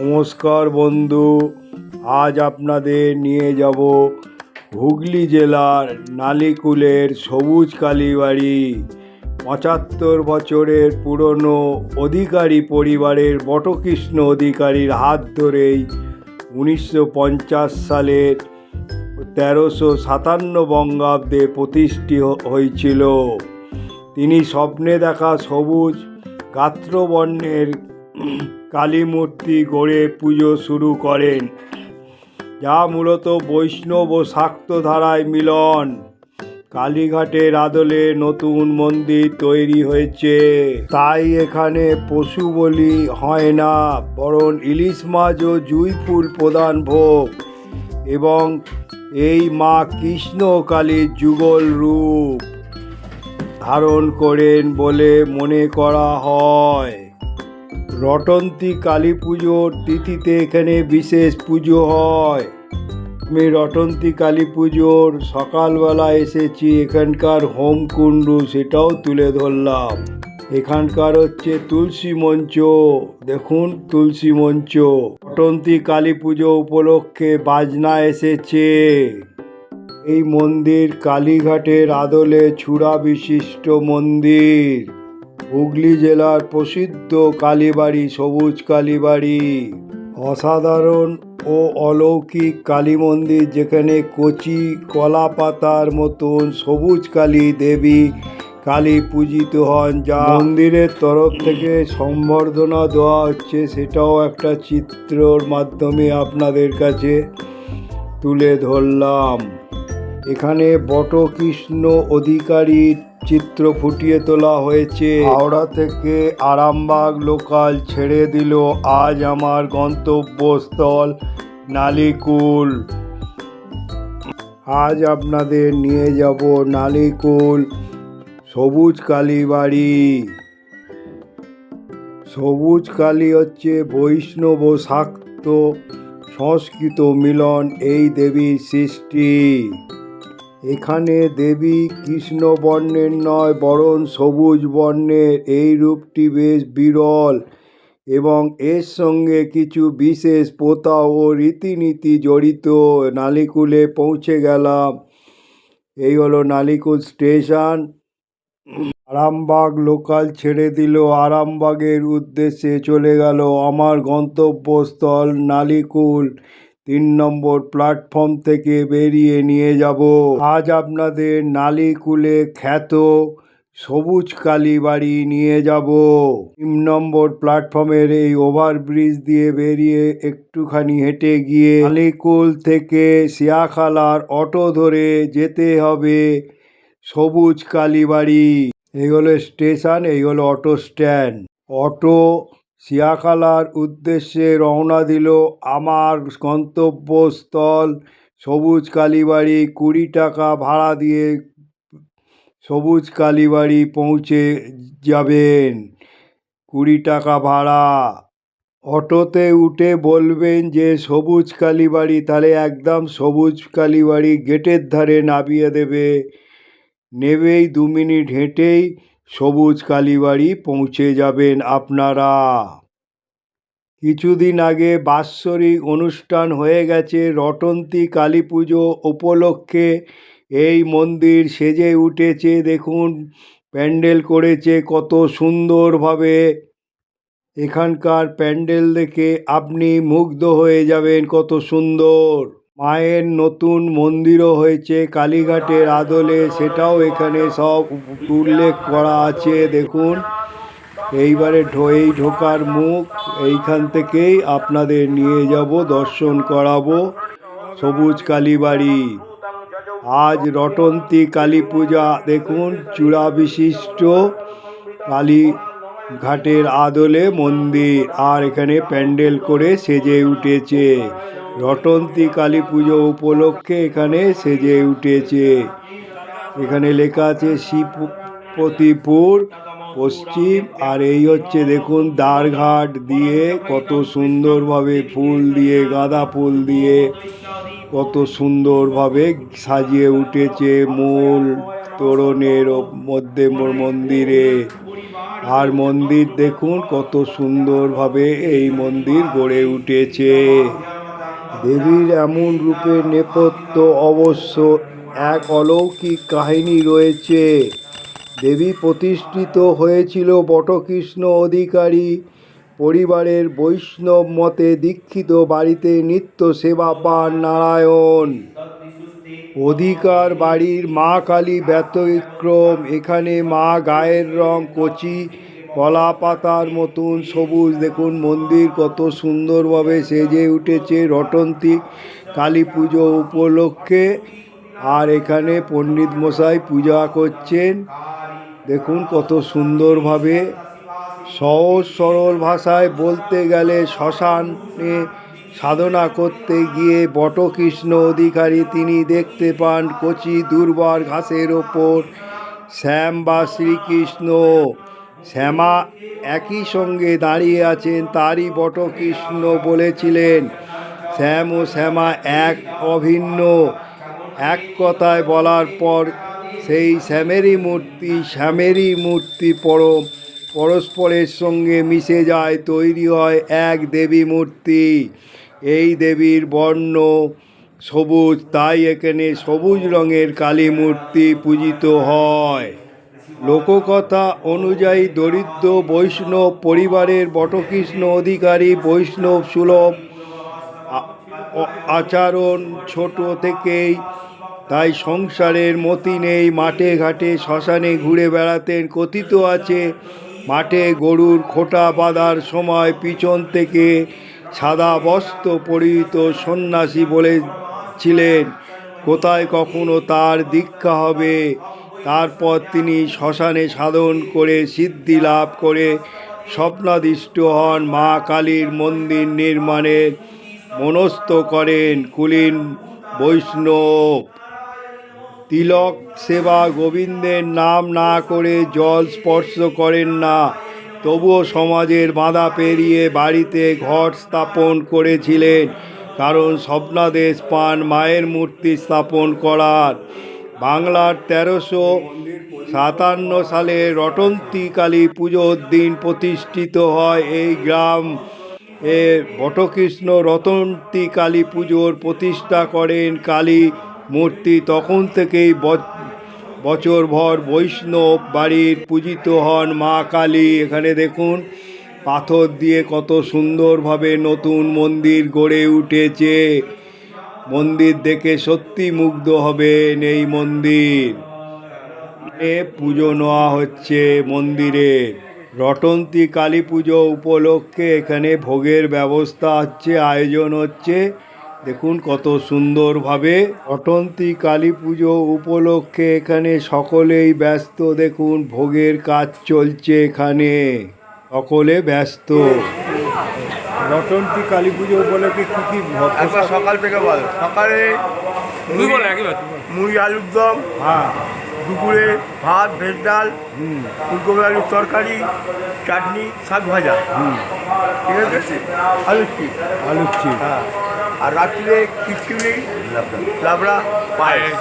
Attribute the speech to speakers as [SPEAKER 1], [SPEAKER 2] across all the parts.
[SPEAKER 1] নমস্কার বন্ধু, আজ আপনাদের নিয়ে যাব হুগলি জেলার নালিকুলের সবুজ কালীবাড়ি। পঁচাত্তর বছরের পুরনো অধিকারী পরিবারের বটকৃষ্ণ অধিকারীর হাত ধরেই উনিশশো পঞ্চাশ সালের তেরোশো সাতান্ন বঙ্গাব্দে প্রতিষ্ঠিত হয়েছিল। তিনি স্বপ্নে দেখা সবুজ গাত্রবর্ণের কালী মূর্তি গড়ে পুজো শুরু করেন, যা মূলত বৈষ্ণব ও শাক্ত ধারায় মিলন। কালীঘাটের আদলে নতুন মন্দির তৈরি হয়েছে। তাই এখানে পশু বলি হয় না, বরং ইলিশ মাছ ও জুই ফুল প্রধান ভোগ। এবং এই মা কৃষ্ণ কালীর যুগল রূপ ধারণ করেন বলে মনে করা হয়। রটন্তী কালী পুজোর তিথিতে এখানে বিশেষ পুজো হয়। আমি রটন্তী কালী পুজোর সকালবেলা এসেছি, এখানকার হোম কুণ্ডু সেটাও তুলে ধরলাম। এখানকার হচ্ছে তুলসী মঞ্চ, দেখুন তুলসী মঞ্চ। রটন্তী কালী পুজো উপলক্ষে বাজনা এসেছে। এই মন্দির কালীঘাটের আদলে ছুড়া বিশিষ্ট মন্দির। হুগলি জেলার প্রসিদ্ধ কালীবাড়ি, সবুজ কালীবাড়ি। অসাধারণ ও অলৌকিক কালী মন্দির যেখানে কচি কলা পাতার মতন সবুজ কালী দেবী কালী পূজিত হন, যা মন্দিরের তরফ থেকে সম্বর্ধনা দেওয়া হচ্ছে, সেটাও একটা চিত্রর মাধ্যমে আপনাদের কাছে তুলে ধরলাম। এখানে বটকৃষ্ণ অধিকারীর চিত্র ফুটিয়ে তোলা হয়েছে। হাওড়া থেকে আরামবাগ লোকাল ছেড়ে দিল আজ আমার গন্তব্যস্থল নালিকুল। আজ আপনাদের নিয়ে যাব নালিকুল সবুজ কালীবাড়ি। সবুজ কালী হচ্ছে বৈষ্ণব শাক্ত সংস্কৃত মিলন এই দেবীর সৃষ্টি। এখানে দেবী কৃষ্ণ বর্ণের নয় বরং সবুজ বর্ণের। এই রূপটি বেশ বিরল এবং এর সঙ্গে কিছু বিশেষ প্রথা ও রীতিনীতি জড়িত। নালিকুলে পৌঁছে গেলাম। এই হলো নালিকুল স্টেশন। আরামবাগ লোকাল ছেড়ে দিল। আরামবাগের উদ্দেশ্যে চলে গেল। আমার গন্তব্যস্থল নালিকুল। তিন নম্বর প্ল্যাটফর্ম থেকে বেরিয়ে নিয়ে যাব। আজ আপনাদের নালিকুলে খ্যাত সবুজ কালীবাড়ি নিয়ে যাব। তিন নম্বর প্ল্যাটফর্মের এই ওভারব্রিজ দিয়ে বেরিয়ে একটুখানি হেঁটে গিয়ে নালিকুল থেকে শিয়াখালার অটো ধরে যেতে হবে সবুজ কালীবাড়ি এই হলো স্টেশন এই হলো অটো স্ট্যান্ড অটো শিয়াখালার উদ্দেশ্যে রওনা দিল আমার গন্তব্যস্থল সবুজ কালীবাড়ি। কুড়ি টাকা ভাড়া দিয়ে সবুজ কালীবাড়ি পৌঁছে যাবেন। কুড়ি টাকা ভাড়া। অটোতে উঠে বলবেন যে, সবুজ কালীবাড়ি। তাহলে একদম সবুজ কালীবাড়ি গেটের ধারে নামিয়ে দেবে। নেবেই দু মিনিট হেঁটেই সবুজ কালীবাড়ি পৌঁছে যাবেন আপনারা। কিছুদিন আগে বাৎসরিক অনুষ্ঠান হয়ে গেছে রটন্তী কালী পুজো উপলক্ষে। এই মন্দির সেজে উঠেছে, দেখুন, প্যান্ডেল করেছে কত সুন্দরভাবে। এখানকার প্যান্ডেল দেখে আপনি মুগ্ধ হয়ে যাবেন, কত সুন্দর। মায়ের নতুন মন্দিরও হয়েছে, কালীঘাটের আদলে সেটাও এখানে সব উল্লেখ করা আছে, দেখুন। এইবারে এই ঢোকার মুখ, এইখান থেকেই আপনাদের নিয়ে যাব, দর্শন করাবো। সবুজ কালীবাড়ি। আজ রটন্তী কালী পূজা, দেখুন, চূড়া বিশিষ্ট কালী ঘাটের আদলে মন্দির, আর এখানে প্যান্ডেল করে সেজে উঠেছে। রটন্তী কালী পুজো উপলক্ষে এখানে সেজে উঠেছে। এখানে লেখা আছে শিবপতিপুর, পশ্চিম, আর এই হচ্ছে দেখুন দ্বারঘাট দিয়ে কত সুন্দরভাবে ফুল দিয়ে, গাঁদা ফুল দিয়ে কত সুন্দরভাবে সাজিয়ে উঠেছে মূল তোরণের মধ্যে মন্দিরে। আর মন্দির দেখুন কত সুন্দরভাবে এই মন্দির গড়ে উঠেছে। দেবীর এমন রূপের নেপথ্য অবশ্য এক অলৌকিক কাহিনী রয়েছে। দেবী প্রতিষ্ঠিত হয়েছিল বটকৃষ্ণ অধিকারী। পরিবারের বৈষ্ণব মতে দীক্ষিত বাড়িতে নিত্য সেবা পান নারায়ণ। অধিকার বাড়ির মা কালী ব্যতিক্রম। এখানে মা গায়ের রং কচি কলা পাতার মতন সবুজ। দেখুন মন্দির কত সুন্দরভাবে সেজে উঠেছে, রটন্তী কালী পুজো উপলক্ষে। আর এখানে পণ্ডিত মশাই পূজা করছেন। দেখুন কত সুন্দরভাবে, সহজ সরল ভাষায় বলতে গেলে শ্মশানে সাধনা করতে গিয়ে বটকৃষ্ণ অধিকারী তিনি দেখতে পান কচি দুর্বার ঘাসের ওপর। শ্যাম বা শ্রীকৃষ্ণ। শ্যামা একই সঙ্গে দাঁড়িয়ে আছেন, তারই বটকৃষ্ণ বলেছিলেন, শ্যাম ও শ্যামা এক অভিন্ন। এক কথায় বলার পর সেই শ্যামেরই মূর্তি শ্যামেরই মূর্তি পরম, পরস্পরের সঙ্গে মিশে যায়, তৈরি হয় এক দেবী মূর্তি। এই দেবীর বর্ণ সবুজ, তাই এখানে সবুজ রঙের কালী মূর্তি পূজিত হয়। লোককথা অনুযায়ী দরিদ্র বৈষ্ণব পরিবারের বটকৃষ্ণ অধিকারী বৈষ্ণব সুলভ আচরণ ছোট থেকেই। তাই সংসারের মতি নেই, মাঠে ঘাটে শ্মশানে ঘুরে বেড়াতেন কথিত আছে, মাঠে গরুর খোটা বাঁধার সময় পিছন থেকে সাদা বস্ত্র পরিহিত সন্ন্যাসী বলেছিলেন, কোথায় কখনো তার দীক্ষা হবে? তারপর তিনি শ্মশানে সাধন করে সিদ্ধি লাভ করে স্বপ্নাদিষ্ট হন মা কালীর মন্দির নির্মাণের মনস্থ করেন কুলীন বৈষ্ণব। তিলক সেবা গোবিন্দের নাম না করে জল স্পর্শ করেন না। তবুও সমাজের বাধা পেরিয়ে বাড়িতে ঘর স্থাপন করেছিলেন, কারণ স্বপ্নাদেশ পান মায়ের মূর্তি স্থাপন করার। বাংলার তেরোশো সাতান্ন সালে রটন্তী কালী পুজোর দিন প্রতিষ্ঠিত হয়। এই গ্রাম এ বটকৃষ্ণ রতন্তী কালী পুজোর প্রতিষ্ঠা করেন কালী মূর্তি। তখন থেকেই বছরভর বৈষ্ণব বাড়ির পূজিত হন মা কালী। এখানে দেখুন, পাথর দিয়ে কত সুন্দরভাবে নতুন মন্দির গড়ে উঠেছে। মন্দির দেখে সত্যি মুগ্ধ হবেন এই মন্দির। এ পুজো নেওয়া হচ্ছে মন্দিরে। রটন্তী কালী পুজো উপলক্ষে এখানে ভোগের ব্যবস্থা হচ্ছে, আয়োজন হচ্ছে। দেখুন কত সুন্দরভাবে রটন্তী কালী পুজো উপলক্ষে এখানে সকলেই ব্যস্ত। দেখুন ভোগের কাজ চলছে এখানে, সকলে ব্যস্ত। রটন্তী কালী পুজো উপলক্ষে কী কী
[SPEAKER 2] একবার সকাল থেকে বল। সকালে
[SPEAKER 3] বল
[SPEAKER 2] মুড়ি আলুর দম
[SPEAKER 1] হ্যাঁ।
[SPEAKER 2] দুপুরে ভাত ভেজ ডাল
[SPEAKER 1] হুম।
[SPEAKER 2] ফুলকপি আলুর তরকারি চাটনি শাক ভাজা।
[SPEAKER 1] হুম।
[SPEAKER 2] ঠিক আছে? আলুর চিপ
[SPEAKER 1] আলুর চিপ
[SPEAKER 2] হ্যাঁ। আর রাত্রিরে খিচুড়ি লাবড়া পায়েস।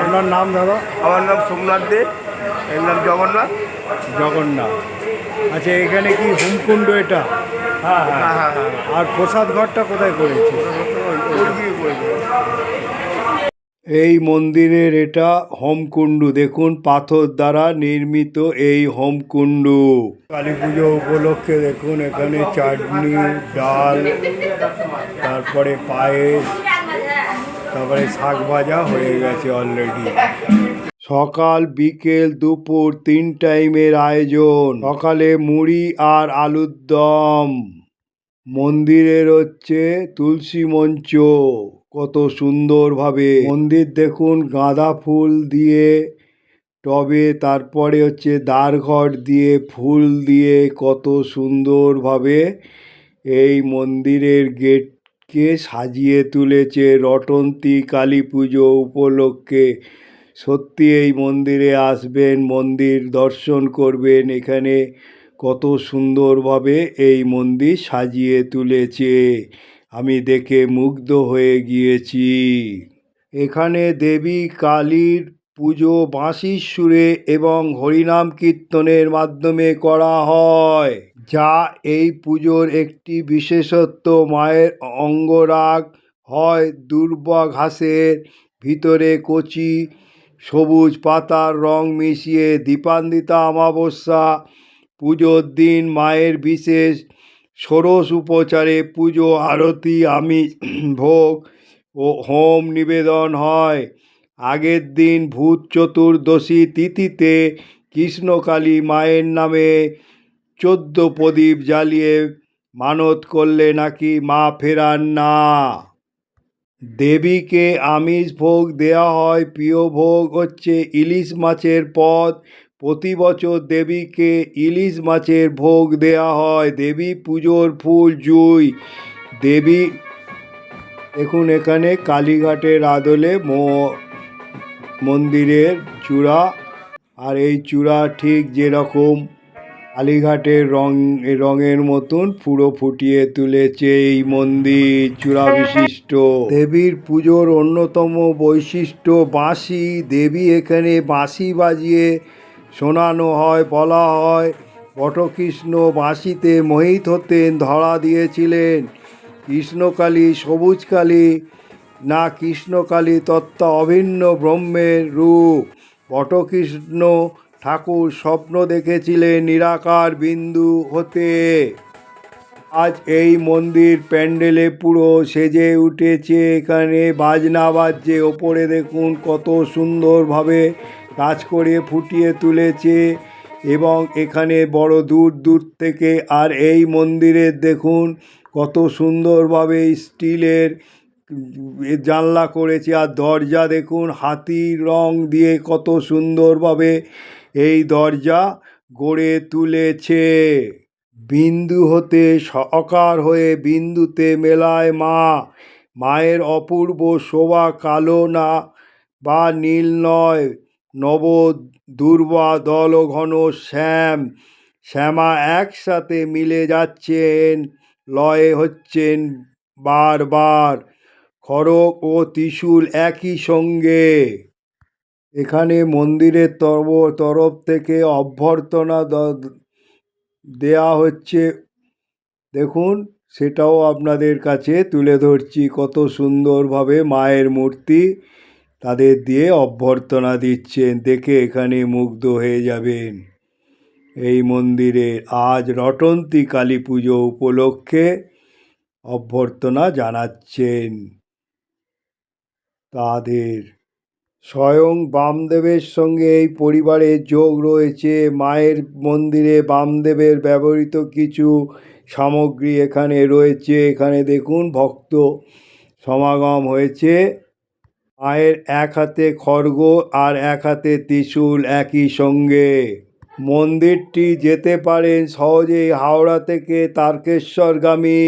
[SPEAKER 1] আপনার নাম দাদা?
[SPEAKER 2] আমার নাম সোমনাথ দে। এর নাম জগন্নাথ?
[SPEAKER 1] জগন্নাথ। আচ্ছা এখানে কি হোমকুণ্ড এটা? হ্যাঁ
[SPEAKER 2] হ্যাঁ। হ্যাঁ হ্যাঁ
[SPEAKER 1] আর প্রসাদ ঘরটা কোথায় করেছে। এই মন্দিরের এটা হোমকুণ্ডু। দেখুন পাথর দ্বারা নির্মিত এই হোমকুণ্ডু। কালী পুজো উপলক্ষে দেখুন এখানে চাটনি ডাল তারপরে পায়েস তারপরে শাক ভাজা হয়ে গেছে অলরেডি সকাল বিকেল দুপুর তিন টাইমের আয়োজন। সকালে মুড়ি আর আলুর দম। মন্দিরের হচ্ছে তুলসী মঞ্চ। কত সুন্দরভাবে। মন্দির দেখুন, গাঁদা ফুল দিয়ে টবে, তারপরে হচ্ছে দ্বারঘট দিয়ে ফুল দিয়ে কত সুন্দরভাবে এই মন্দিরের গেটকে সাজিয়ে তুলেছে। রটন্তী কালী পুজো উপলক্ষে সত্যি এই মন্দিরে আসবেন, মন্দির দর্শন করবেন, এখানে কত সুন্দরভাবে এই মন্দির সাজিয়ে তুলেছে। আমি দেখে মুগ্ধ হয়ে গিয়েছি। এখানে দেবী কালীর পুজো বাঁশির সুরে এবং হরিনাম কীর্তনের মাধ্যমে করা হয়, যা এই পুজোর একটি বিশেষত্ব। মায়ের অঙ্গরাগ হয় দুর্বা ঘাসের ভিতরে কচি সবুজ পাতার রং মিশিয়ে দীপান্বিতা অমাবস্যা, পুজোর দিন মায়ের বিশেষ ষোড়শ উপচারে পুজো, আরতি, আমিষ, ভোগ ও হোম নিবেদন হয়। আগের দিন ভূত চতুর্দশী তিথিতে কৃষ্ণকালী মায়ের নামে চোদ্দ প্রদীপ জ্বালিয়ে মানত করলে নাকি মা ফেরান না। দেবীকে আমিষ ভোগ দেওয়া হয়। প্রিয় ভোগ হচ্ছে ইলিশ মাছের পদ। প্রতি বছর দেবীকে ইলিশ মাছের ভোগ দেওয়া হয়। দেবী পুজোর ফুল জুই। দেবী, দেখুন এখানে কালীঘাটের আদলে মো, মন্দিরের চূড়া। আর এই চূড়া ঠিক যেরকম কালীঘাটের রং, রঙের মতন পুরো ফুটিয়ে তুলেছে এই মন্দির চূড়া বিশিষ্ট। দেবীর পুজোর অন্যতম বৈশিষ্ট্য বাঁশি। দেবী এখানে বাঁশি বাজিয়ে শোনানো হয়, বলা হয়, বটকৃষ্ণ বাঁশিতে মোহিত হতেন ধরা দিয়েছিলেন। কৃষ্ণকালী, সবুজকালী না কৃষ্ণকালী তত্ত্ব অভিন্ন ব্রহ্মের রূপ। বটকৃষ্ণ ঠাকুর স্বপ্ন দেখেছিলেন নিরাকার বিন্দু হতে। আজ এই মন্দির প্যান্ডেলে পুরো সেজে উঠেছে এখানে বাজনা বাজছে, ওপরে দেখুন কত সুন্দরভাবে কাজ করে ফুটিয়ে তুলেছে এবং এখানে বড় দূর দূর থেকে আর এই মন্দিরের দেখুন কত সুন্দরভাবে স্টিলের জানলা করেছে আর দরজা দেখুন, হাতির রং দিয়ে কত সুন্দরভাবে এই দরজা গড়ে তুলেছে। বিন্দু হতে সকার হয়ে বিন্দুতে মেলায় মা। মায়ের অপূর্ব শোভা কালো না বা নীল নয়। নব দুর্বা দল ঘন শ্যাম। শ্যামা একসাথে মিলে যাচ্ছেন, লয়ে হচ্ছেন বারবার। খড়গ ও ত্রিশূল একই সঙ্গে। এখানে মন্দিরের তরব তরফ থেকে অভ্যর্থনা দ- দেয়া হচ্ছে। দেখুন, সেটাও আপনাদের কাছে তুলে ধরছি। কত সুন্দরভাবে মায়ের মূর্তি তাদের দিয়ে অভ্যর্থনা দিচ্ছেন। দেখে এখানে মুগ্ধ হয়ে যাবেন। এই মন্দিরে আজ রটন্তী কালী পুজো উপলক্ষে অভ্যর্থনা জানাচ্ছেন তাদের। স্বয়ং বামদেবের সঙ্গে এই পরিবারের যোগ রয়েছে। মায়ের মন্দিরে বামদেবের ব্যবহৃত কিছু সামগ্রী এখানে রয়েছে। এখানে দেখুন, ভক্ত সমাগম হয়েছে। মায়ের এক হাতে খড়গ আর এক হাতে ত্রিশূল একই সঙ্গে। মন্দিরটি যেতে পারেন সহজেই হাওড়া থেকে তারকেশ্বরগামী,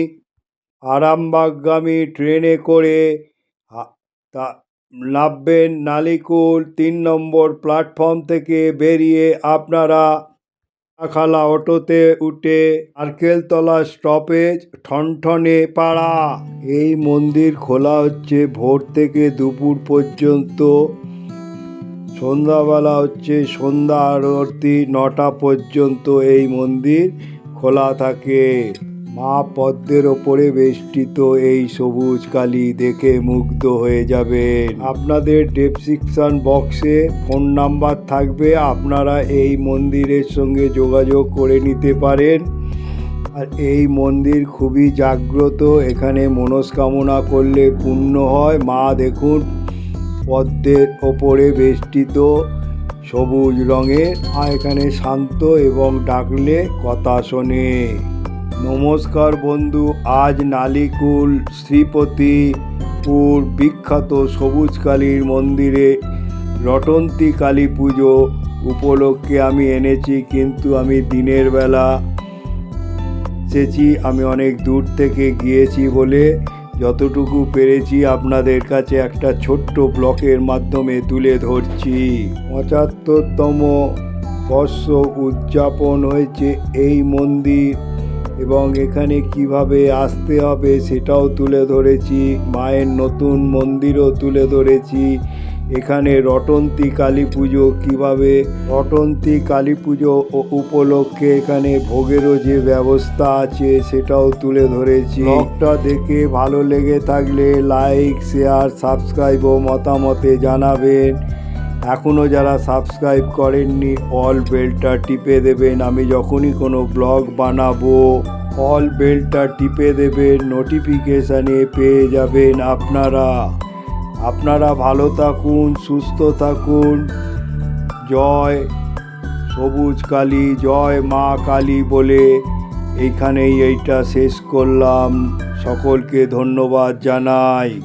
[SPEAKER 1] আরামবাগগামী ট্রেনে করে। তা নামবেন নালিকুল তিন নম্বর প্ল্যাটফর্ম থেকে বেরিয়ে আপনারা খালা অটোতে উঠে আরকেলতলা স্টপেজ ঠনঠনে পাড়া। এই মন্দির খোলা হচ্ছে ভোর থেকে দুপুর পর্যন্ত। সন্ধ্যাবেলা হচ্ছে সন্ধ্যা আরতি নটা পর্যন্ত এই মন্দির খোলা থাকে। মা পদ্মের ওপরে বেষ্টিত এই সবুজ কালি দেখে মুগ্ধ হয়ে যাবেন। আপনাদের ডেসক্রিপশন বক্সে ফোন নাম্বার থাকবে, আপনারা এই মন্দিরের সঙ্গে যোগাযোগ করে নিতে পারেন। আর এই মন্দির খুবই জাগ্রত, এখানে মনস্কামনা করলে পূর্ণ হয়। মা, দেখুন, পদ্মের ওপরে বেষ্টিত সবুজ রঙের, মা এখানে শান্ত এবং ডাকলে কথা শোনে। নমস্কার বন্ধু, আজ নালিকুল শ্রীপতিপুর বিখ্যাত সবুজ কালীর মন্দিরে রটন্তী কালী পুজো উপলক্ষে আমি এনেছি, কিন্তু আমি দিনের বেলা এসেছি আমি অনেক দূর থেকে গিয়েছি বলে যতটুকু পেরেছি আপনাদের কাছে একটা ছোট্ট ব্লকের মাধ্যমে তুলে ধরছি। পঁচাত্তরতম বর্ষ উদযাপন হয়েছে এই মন্দির এবং এখানে কীভাবে আসতে হবে সেটাও তুলে ধরেছি, মায়ের নতুন মন্দিরও তুলে ধরেছি, এখানে রটন্তী কালী পুজো কীভাবে, রটন্তী কালী পুজো উপলক্ষে এখানে ভোগেরও যে ব্যবস্থা আছে সেটাও তুলে ধরেছি। ব্লগটা দেখে ভালো লেগে থাকলে লাইক, শেয়ার, সাবস্ক্রাইব ও মতামতে জানাবেন। এখনও যারা সাবস্ক্রাইব করেননি অল বেলটা টিপে দেবেন। আমি যখনই কোনো ব্লগ বানাবো অল বেলটা টিপে দেবেন নোটিফিকেশানে পেয়ে যাবেন আপনারা। আপনারা ভালো থাকুন, সুস্থ থাকুন। জয় সবুজ কালী, জয় মা কালী বলে এইখানেই এইটা শেষ করলাম। সকলকে ধন্যবাদ জানাই।